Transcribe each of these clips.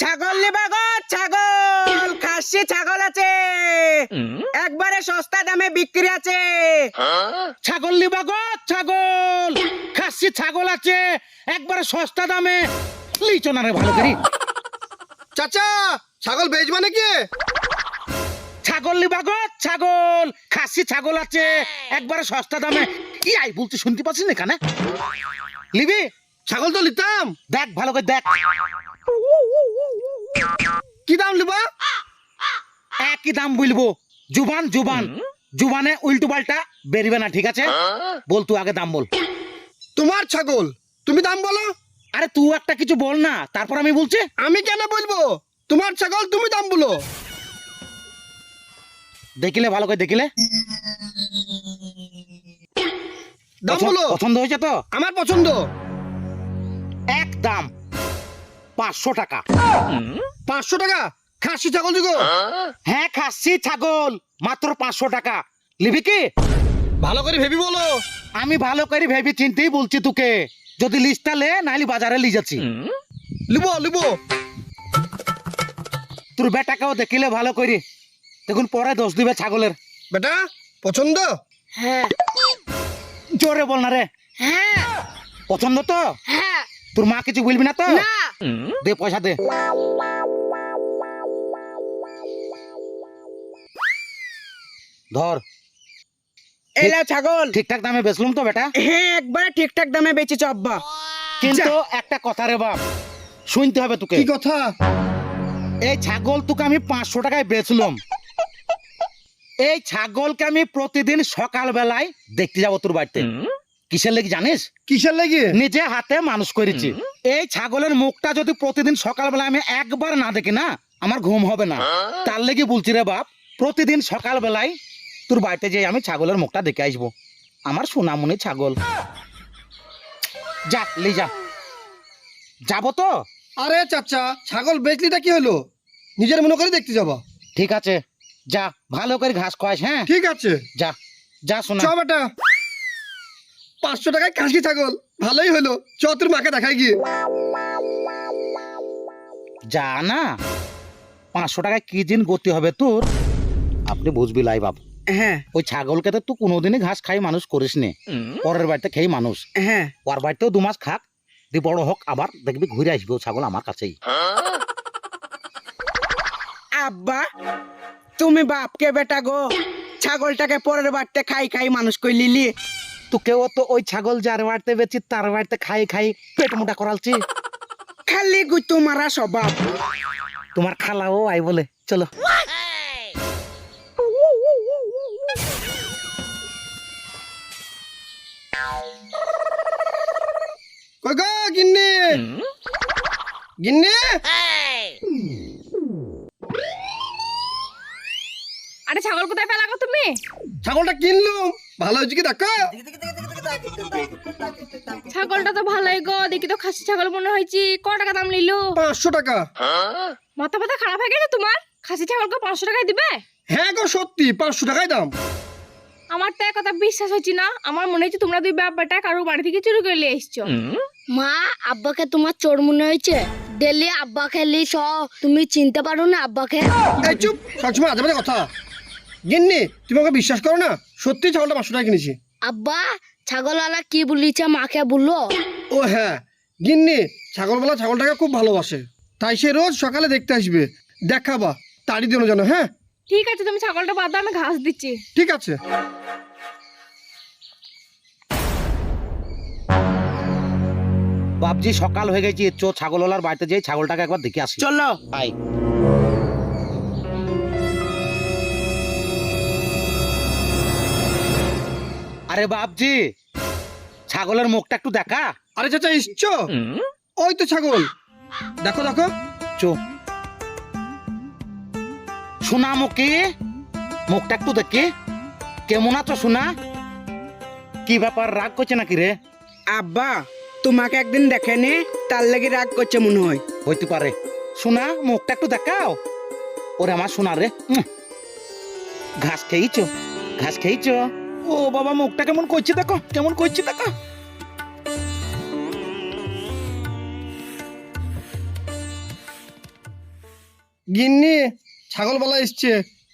ছাগল নেবা গো ছাগল। খাসি ছাগল আছে। একবারে সস্তা দামে বিক্রি আছে। ছাগল নিবা গো ছাগল। খাসি ছাগল আছে। একবারে সস্তা দামে। লিচো না রে ভালো করি। চাচা ছাগল বেচবা নাকি? ছাগল নিবা গো ছাগল। খাসি ছাগল আছে। একবারে সস্তা দামে। কি আই বলতে শুনতে পাচ্ছিস না এখানে? লিবি ছাগল তো নিতাম। দেখ ভালো করে দেখ। কি দাম লিবা? একই দাম বলব জুবান জুবান। জুবানে উল্টো পাল্টা বেরিবে না ঠিক আছে? বল তুই আগে দাম বল। তোমার ছাগল তুমি দাম বলো। আরে তুই একটা কিছু বল না তারপর আমি বলছি। আমি কেন বলব? তোমার ছাগল তুমি দাম বলো। দেখিলে ভালো করে দেখিলে। দাম পছন্দ- বলো। পছন্দ হয়েছে তো? আমার পছন্দ। এক দাম। পাঁচশো টাকা। পাঁচশো টাকা? খাসি ছাগল দিগো হ্যাঁ খাসি ছাগল। মাত্র পাঁচশো টাকা। লিবি কি? ভালো করে ভেবি বলো। আমি ভালো করে ভেবে চিনতেই বলছি তোকে। যদি লিস্টটা লে নাহলে বাজারে লি যাচ্ছি। লিবো লিবো। তোর বেটাকেও দেখিলে ভালো করি। দেখুন পরে দোষ দিবে ছাগলের। বেটা পছন্দ? হ্যাঁ। জোরে বল না রে। হ্যাঁ। পছন্দ তো? হ্যাঁ। তোর মা কিছু বলবি না তো? না। দে পয়সা দে। ধর। এলা ছাগল। ঠিকঠাক দামে বেচলুম তো বেটা? হ্যাঁ একবারে ঠিকঠাক দামে বেচেছ আব্বা। কিন্তু একটা কথা রে বাপ শুনতে হবে তোকে। কি কথা? এই ছাগল তোকে আমি পাঁচশো টাকায় বেচলাম। এই ছাগলকে আমি প্রতিদিন সকাল বেলায় দেখতে যাব তোর বাড়িতে। কিসের লেগে জানিস? কিসের লেগে? নিজে হাতে মানুষ করেছি। এই ছাগলের মুখটা যদি প্রতিদিন সকালবেলা আমি একবার না দেখি না আমার ঘুম হবে না। তার লেগে বলছি রে বাপ প্রতিদিন সকালবেলায় তোর বাড়িতে যেয়ে আমি ছাগলের মুখটা দেখে আসব। আমার সোনামণি ছাগল। যা লি যা। যাব তো? আরে চাচা ছাগল বেচলিটা কি হলো? নিজের মনে করে দেখতে যাবা। ঠিক আছে। যা ভালো করে ঘাস খাওয়াস হ্যাঁ? ঠিক আছে। যা যা শোনা বেটা। পাঁচশো টাকায় খাসি ছাগল। ভালোই হলো। চ তোর মাকে দেখাই গিয়ে। যা না। পাঁচশো টাকায় কি দিন গতি হবে তোর? আপনি বুঝবি লাই বাপ হ্যাঁ। ওই ছাগলকে তো তুই কোনোদিনই ঘাস খাই মানুষ করিস নি। পরের বাড়িতে খেয়ে মানুষ। হ্যাঁ। ওর বাড়িতেও দু মাস খাক। দি বড় হোক আবার দেখবি ঘুরে আসবে ও ছাগল আমার কাছেই। আব্বা তুমি বাপকে বেটা গো। ছাগলটাকে পরের বাড়তে খাই খাই মানুষ কই লিলি তোকেও তো ওই ছাগল যার বাড়িতে বেচি তার বাড়িতে খাই খাই পেট মোটা করালছি। খালি গুতু মারা স্বভাব। তোমার খালাও আই বলে চলো। গো গিন্নি? গিন্নি? আরে ছাগল কোথায় পেলা গো তুমি? ছাগলটা কিনলুম। ভালো হয়েছে কি? দেখো। ছাগলটা তো ভালোই গো দেখি তো খাসি ছাগল মনে হয়েছে। ক টাকা দাম নিলো? পাঁচশো টাকা। মাথা ব্যথা খারাপ হয়ে গেছে তোমার? খাসি ছাগলকে পাঁচশো টাকায় দিবে? হ্যাঁ গো সত্যি পাঁচশো টাকাই দাম। আমার তো এক কথা বিশ্বাস হচ্ছে না। আমার মনে হচ্ছে তোমরা দুই ব্যাপারটা কারও বাড়ি থেকে চুরি করে নিয়ে এসছো। মা আব্বাকে তোমার চোর মনে হয়েছে? ডেলি আব্বা খেলি স তুমি চিনতে পারো না আব্বাকে? চুপ সবসময় আজে কথা। গিন্নি তুমি আমাকে বিশ্বাস করো না? সত্যি ছাগলটা পাঁচশো টাকা কিনেছি। আব্বা ছাগলওয়ালা কি বলিছে মাকে বলল? ও হ্যাঁ। গিন্নি ছাগলওয়ালা ছাগলটাকে খুব ভালোবাসে। তাই সে রোজ সকালে দেখতে আসবে। দেখাবা তাড়ি দিন যেন হ্যাঁ? ঠিক আছে তুমি ছাগলটা বাদ দাও আমি ঘাস দিচ্ছি। ঠিক আছে। বাপজি সকাল হয়ে গেছে চো ছাগলওয়ালার বাড়িতে যেয়ে ছাগলটাকে একবার দেখে আসি। চলো। আই আরে বাপজি ছাগলের মুখটা একটু দেখা। আরে চাচা ইসছো ওই তো ছাগল। দেখো দেখো। চো শোনা মুখে মুখটা একটু দেখি। কেমন আছো সোনা? কি ব্যাপার রাগ করছে নাকি রে? আব্বা তোমাকে একদিন দেখেনি তার লাগি রাগ করছে মনে হয়। হইতে পারে। শোনা মুখটা একটু দেখাও। ওরে আমার সোনা রে। ঘাস খেয়েছো ঘাস খেয়েছো ও বাবা মুখটা কেমন করছে দেখো কেমন করছে দেখো। গিন্নি ছাগলবেলা এসছে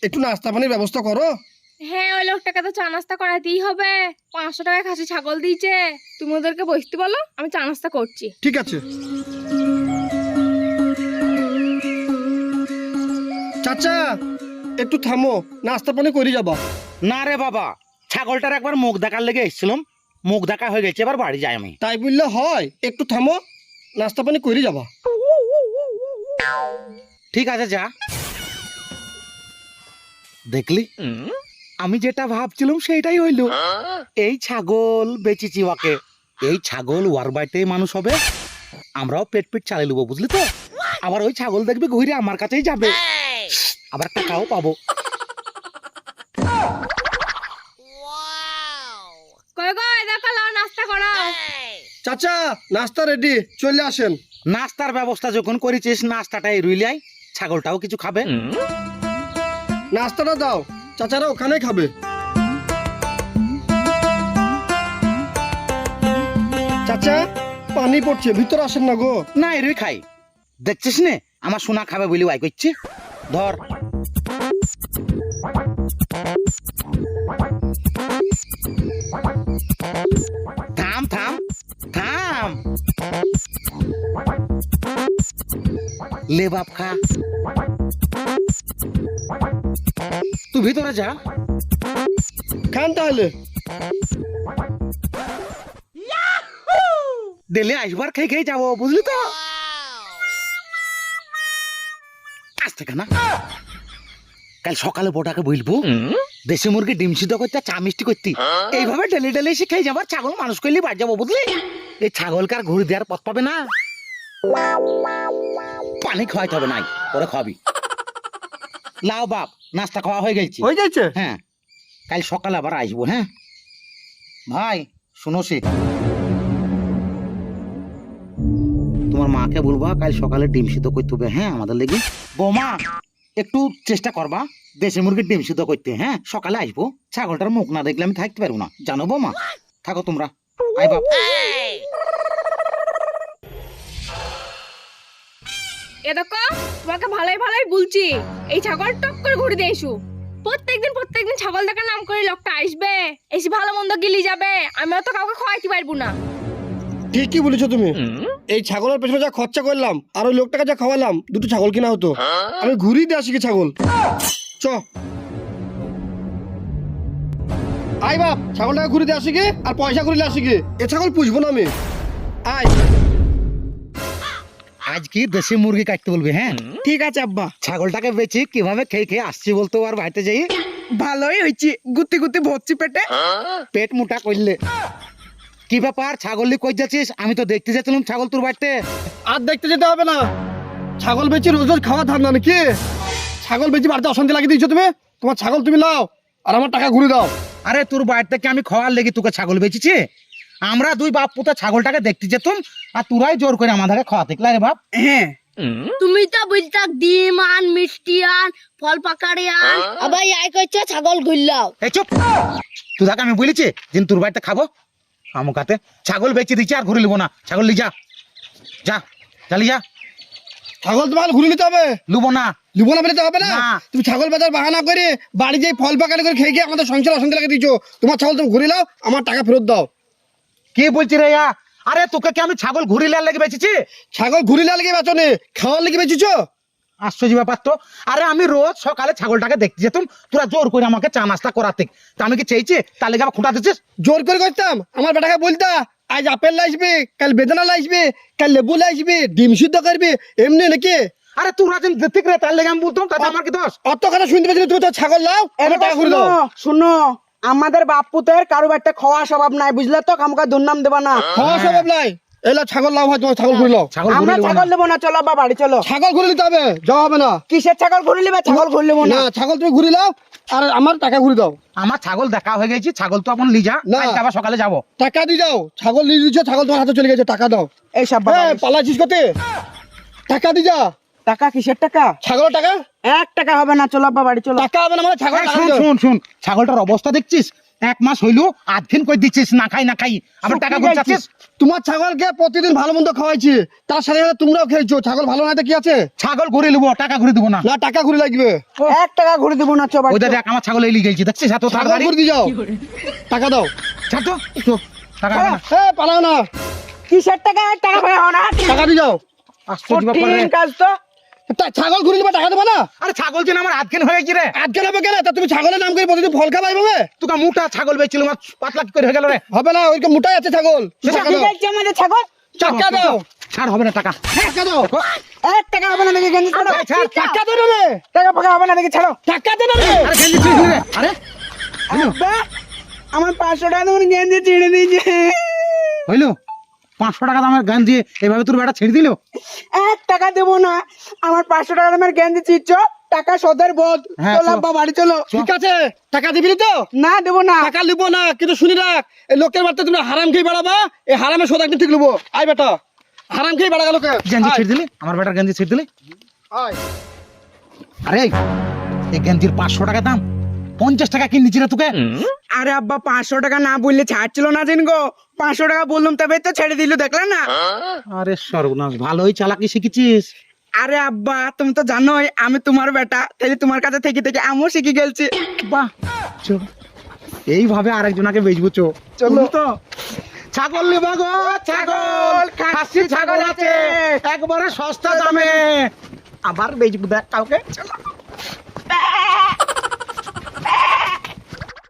একটু নাস্তা পানির ব্যবস্থা করো। হ্যাঁ ওই লোকটাকে তো চা নাস্তা করাতেই হবে। পাঁচশো টাকা খাসি ছাগল দিয়েছে। তুমি ওদেরকে বসতে বলো আমি চা নাস্তা করছি। ঠিক আছে। চাচা একটু থামো নাস্তা পানি করে যাবা। না রে বাবা ছাগলটার একবার মুখ দেখার লেগে এসেছিলাম। মুখ দেখা হয়ে গেছে এবার বাড়ি যাই আমি। তাই বললে হয় একটু থামো নাস্তা পানি করে যাবা। ঠিক আছে যা। দেখলি? আমি যেটা ভাবছিলাম সেটাই হইল। এই ছাগল বেচেছি ওকে। এই ছাগল ওয়ার বাড়িতেই মানুষ হবে। আমরাও পেট পেট চালিয়ে নেব বুঝলি তো? আবার ওই ছাগল দেখবি ঘুরে আমার কাছেই যাবে। আবার টাকাও পাবো। চাচা নাস্তা রেডি চলে আসেন। নাস্তার ব্যবস্থা যখন করেছিস নাস্তাটাই রুইলাই ছাগলটাও কিছু খাবে। নাস্তাটা দাও চাচারা ওখানে খাবে। চাচা পানি পড়ছে ভিতরে আসেন না গো। না এরই খাই। দেখছিস নে আমার সোনা খাবে বলি ওয়াই করছি। ধর। লে বাপখা তুই ভিতরে যা। খান তাহলে। ডেলে আসবার খেয়ে খেয়ে যাব বুঝলি তো? আজ থেকে না। কাল সকালে বোটাকে বলব দেশি মুরগি ডিম সিদ্ধ করতে চা মিষ্টি করতে। এইভাবে ডেলি ডেলি খেয়ে যাবার ছাগল মানুষ করলে বাড়ি যাব বুঝলি? এই ছাগলকে আর ঘুরে দেওয়ার পথ পাবে না? পানি খাওয়াইতে হবে নাই পরে খাওয়াবি। লাও বাপ নাস্তা খাওয়া হয়ে গেছে। হয়ে যাচ্ছে হ্যাঁ কাল সকালে আবার আসব হ্যাঁ? ভাই শুনো সে। তোমার মাকে বলবা কাল সকালে ডিম সিদ্ধ করতে হবে হ্যাঁ আমাদের লেগে। বৌমা একটু চেষ্টা করবা দেশি মুরগির ডিম সিদ্ধ করতে হ্যাঁ? সকালে আসব ছাগলটার মুখ না দেখলে আমি থাকতে পারব না। জানো বৌমা? থাকো তোমরা। আই বাপ। এ দেখো তোমাকে ভালোই ভালোই বলছি। এই ছাগল টক করে ঘুরে দিয়ে এসু। প্রত্যেকদিন প্রত্যেকদিন ছাগল দেখার নাম করে লোকটা আসবে। এসে ভালো মন্দ গিলি যাবে। আমিও তো কাউকে খাওয়াইতে পারব না। ঠিকই বলেছ তুমি। এই ছাগলের পেছনে যা খরচা করলাম আর ওই লোকটাকে যা খাওয়ালাম দুটো ছাগল কিনা হতো। আমি ঘুরিয়ে দিয়ে আসি কি ছাগল। চ। আই বাপ ছাগলটাকে ঘুরে দিয়ে আসি কি? আর পয়সা ঘুরিলে আসি কি? এ ছাগল পুষবো না আমি। আয়। আজ কি দেশি মুরগি কাটতে বলবে হ্যাঁ? ঠিক আছে আব্বা। ছাগলটাকে বেচি কীভাবে খেয়ে খেয়ে আসছি বলতো আর বাড়িতে যাই? ভালোই হয়েছি গুতি গুতি ভরছি পেটে। পেট মোটা করলে। কি ব্যাপার ছাগলই কই যাচ্ছিস? আমি তো দেখতে যাচ্ছিলাম ছাগল তোর বাড়িতে। আর দেখতে যেতে হবে না। ছাগল বেচি রোজ রোজ খাওয়া ধার না নাকি? ছাগল বেচি বাড়িতে অশান্তি লাগিয়ে দিয়েছ তুমি? তোমার ছাগল তুমি লাও আর আমার টাকা ঘুরে দাও। আরে তোর বাড়ি থেকে আমি খাওয়ার লেগে তোকে ছাগল বেচেছি? আমরা দুই বাপ পুতা ছাগলটাকে দেখতে যেতাম আর তোরাই জোর করে আমাদেরকে খাওয়াতে। রে বাপ? হ্যাঁ। তুমি তো বলতা ডিম আন মিষ্টি আন ফল পাকাড়ি আন। আবার আই কইছে ছাগল ঘুরলাও এই চুপ। তুই তাকে আমি বলেছি যে তোর বাড়িতে খাব আমুকাতে ছাগল বেচে দিচ্ছি আর ঘুরে নিবো না। ছাগল লি যা। যা চালি যা। ছাগল তোমার ঘুরে নিতে হবে? লুবো না। লিবো না বলে হবে না? না। তুমি ছাগল বাজার বাহানা করে বাড়ি যেয়ে ফল পাকাড়ি করে খেয়ে গিয়ে আমাদের সংসার অশান্তি লাগিয়ে দিচ্ছ তোমার ছাগল তুমি ঘুরে নাও আমার টাকা ফেরত দাও। কি বলছি রে ইয়া? আরে তোকে কি আমি ছাগল ঘুরি লাল লেগে বেচেছি? ছাগল ঘুরে না লেগে বেচো নে খাওয়ার লেগে বেচেছ? আশ্চর্য ব্যাপার তো। আরে আমি রোজ সকালে ছাগলটাকে দেখতে যেতাম তোরা জোর করে আমাকে চা নাস্তা করাতে। তা আমি কি চেয়েছি? তার লেগে আবার খুঁটা দিচ্ছিস? জোর করে করতাম? আমার বেটাকে বলতা আজ আপেল লাইসবে কাল বেদানা লাইসবে কাল লেবু লাইসবে ডিম সিদ্ধ করবে এমনি নাকি? আরে তোরা যেন দেখতে রে তার লেগে আমি বলতাম তাতে আমার কি দোষ? অত কথা শুনতে পাচ্ছি না, তুমি তো ছাগল লাও আমার টাকা ঘুরে দাও। শুনো। আমাদের বাপুতের কারও একটা খাওয়া স্বভাব নাই বুঝলে তো? আমাকে দুর্নাম দেবা না। খাওয়া স্বভাব নাই। এলা ছাগল হয় তোমার ছাগল ঘুরে ছাগল আমরা ছাগল নেব না। চলো বা বাড়ি চলো। ছাগল ঘুরে নিতে হবে যাওয়া হবে না। কিসের ছাগল ঘুরে নেবে? ছাগল ঘুরে নেব না। ছাগল তুমি ঘুরে লাও আর আমার টাকা ঘুরে দাও। আমার ছাগল দেখা হয়ে গেছে ছাগল তো আপন লিজা। না। কালকে আবার সকালে যাব। টাকা দিয়ে যাও ছাগল নিয়ে দিচ্ছ ছাগল তোমার হাতে চলে গেছে টাকা দাও। এই সব হ্যাঁ টাকা দিয়ে যা। টাকা কিসের টাকা? ছাগল টাকা? এক টাকা হবে না চলো আব্বা বাড়ি চলো। টাকা হবে না মানে ছাগল শুন শুন শুন ছাগলটার অবস্থা দেখছিস? এক মাস হইল আধখিন কই দিচ্ছিস না খাই না খাই। আবার টাকা গুছাচ্ছিস তোমার ছাগলকে প্রতিদিন ভালো মন্দ খাওয়াইছি। তার সাথে সাথে তোমরাও খেয়েছো। ছাগল ভালো না কি আছে? ছাগল ঘুরে নেব টাকা ঘুরে দেবো না। না টাকা ঘুরে লাগবে। এক টাকা ঘুরে দেবো না চো ওই দেখ আমার ছাগল এলি গেছি দেখছিস? এত তাড়াতাড়ি। ঘুরে দিয়ে যাও টাকা দাও। ছাড় তো টাকা হবে এ পালাও না। কিসের টাকা? টাকা হও না। টাকা দিয়ে যাও। আশ্চর্য কাজ তো। তা- ছাগল ঘুরে দিবা টাকা দেবো না? আরে ছাগল যেন আমার আধখিন হয়ে গেছি রে। আজকে নেবে কেন? তা তুমি ছাগলের নাম করে প্রতিদিন ফল খাবাই হবে তোকে মোটা ছাগল বেচছিল আমার পাতলা কি করে হয়ে গেল রে। হবে না ওইরকম মোটাই আছে ছাগল। ছাগল টাকা দাও। ছাড় হবে না টাকা। টাকা দাও। এক টাকা হবে না দেখি গেঞ্জি ছাড়ো। টাকা রে। হবে না দেখি ছাড়ো? টাকা দে না রে। আরে গেঞ্জি ছিঁড়ে রে। আরে। আমার পাঁচশো টাকা তোমার গেঞ্জি ছিঁড়ে দিয়েছে। হইল। পাঁচশো টাকা দামের গেঞ্জি এইভাবে তোর বেটা ছেড়ে দিল? এক টাকা দেবো না। আমার পাঁচশো টাকা দামের গেঞ্জি চিচ্ছ টাকা সদের বোধ। হ্যাঁ, চলো আব্বা বাড়ি চলো। ঠিক আছে? টাকা দিবি তো? না দেবো না। টাকা লিবো না কিন্তু শুনি রাখ এই লোকের বাড়িতে তুমি হারাম খেয়ে বেড়াবা এই হারামে সোদা একদিন ঠিক লিবো। আয় বেটা হারাম খেয়ে বেড়া গেল গেঞ্জি ছেড়ে দিলি? আমার বেটার গেঞ্জি ছেড়ে দিলি? আয়। আরে এই গেঞ্জির পাঁচশো টাকা দাম। পঞ্চাশ টাকা কিনেছি রে তোকে? আরে আব্বা পাঁচশো টাকা না বললে ছাড়ছিল না জিন গো। পাঁচশো টাকা বললাম তবে তো ছেড়ে দিল দেখলে না? আরে সর্বনাশ ভালোই চালাকি শিখেছিস। আরে আব্বা তুমি তো জানোই আমি তোমার বেটা তাহলে তোমার কাছে থেকে থেকে আমিও শিখে গেছি বাহ চল। এইভাবে আরেকজনাকে বেচবো চো। চলো। তো। ছাগল নিবা গো ছাগল খাসি ছাগল আছে। একবারে সস্তা দামে। আবার বেচবো দেখ কাউকে চলো।